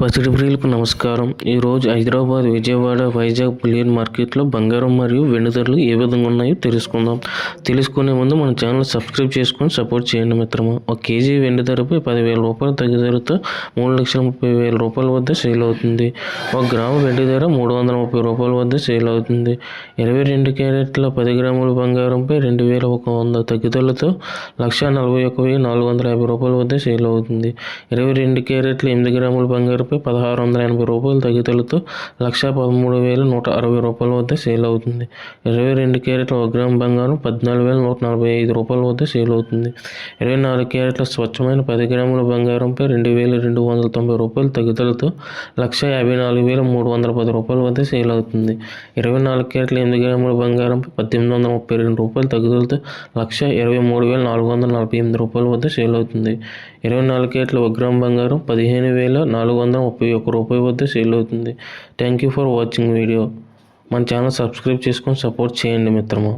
పసిడి ప్రియులకు నమస్కారం. ఈరోజు హైదరాబాద్ విజయవాడ వైజాగ్ బులియన్ మార్కెట్లో బంగారం మరియు వెండి ధరలు ఏ విధంగా ఉన్నాయో తెలుసుకుందాం. తెలుసుకునే ముందు మన ఛానల్ సబ్స్క్రైబ్ చేసుకొని సపోర్ట్ చేయండి మిత్రమా. ఒక కేజీ వెండి ధరపై పదివేల రూపాయల తగ్గుదలతో మూడు లక్షల ముప్పై వేల రూపాయల వద్ద సేల్ అవుతుంది. ఒక గ్రాము వెండి ధర మూడు వందల ముప్పై రూపాయల వద్ద సేల్ అవుతుంది. ఇరవై రెండు క్యారెట్ల పది గ్రాముల బంగారంపై రెండు వేల ఒక వంద తగ్గుదలతో లక్ష నలభై ఒక వెయ్యి నాలుగు వందల యాభై రూపాయల వద్ద సేల్ అవుతుంది. ఇరవై రెండు క్యారెట్ల ఎనిమిది గ్రాముల బంగారం బంగారంపై పదహారు వందల ఎనభై రూపాయలు తగ్గుదలతో లక్ష పదమూడు వేల నూట అరవై రూపాయల వద్ద సేల్ అవుతుంది. ఇరవై రెండు క్యారెట్ల ఒక బంగారం పద్నాలుగు వేల నూట నలభై ఐదు రూపాయల వద్ద సేల్ అవుతుంది. ఇరవై నాలుగు క్యారెట్ల స్వచ్ఛమైన పది గ్రాముల బంగారంపై రెండు వేల రెండు వందల తొంభై రూపాయలు తగ్గుదలతో లక్ష యాభై నాలుగు వేల మూడు వందల పది రూపాయల వద్ద సేల్ అవుతుంది. ఇరవై నాలుగు క్యారెట్ల ఎనిమిది గ్రాముల బంగారంపై పద్దెనిమిది వందల ముప్పై రెండు రూపాయలు తగ్గుదలతో లక్ష ఇరవై మూడు వేల నాలుగు వందల నలభై ఎనిమిది రూపాయల వద్ద సేల్ అవుతుంది. ఇరవై నాలుగు క్యారెట్ల ఒక బంగారం పదిహేను వేల నాలుగు వందల ముప్పై ఒక్క రూపాయి వద్ద సేల్ అవుతుంది. Thank you for watching video మన ఛానల్ సబ్స్క్రైబ్ చేసుకొని సపోర్ట్ చేయండి మిత్రమా.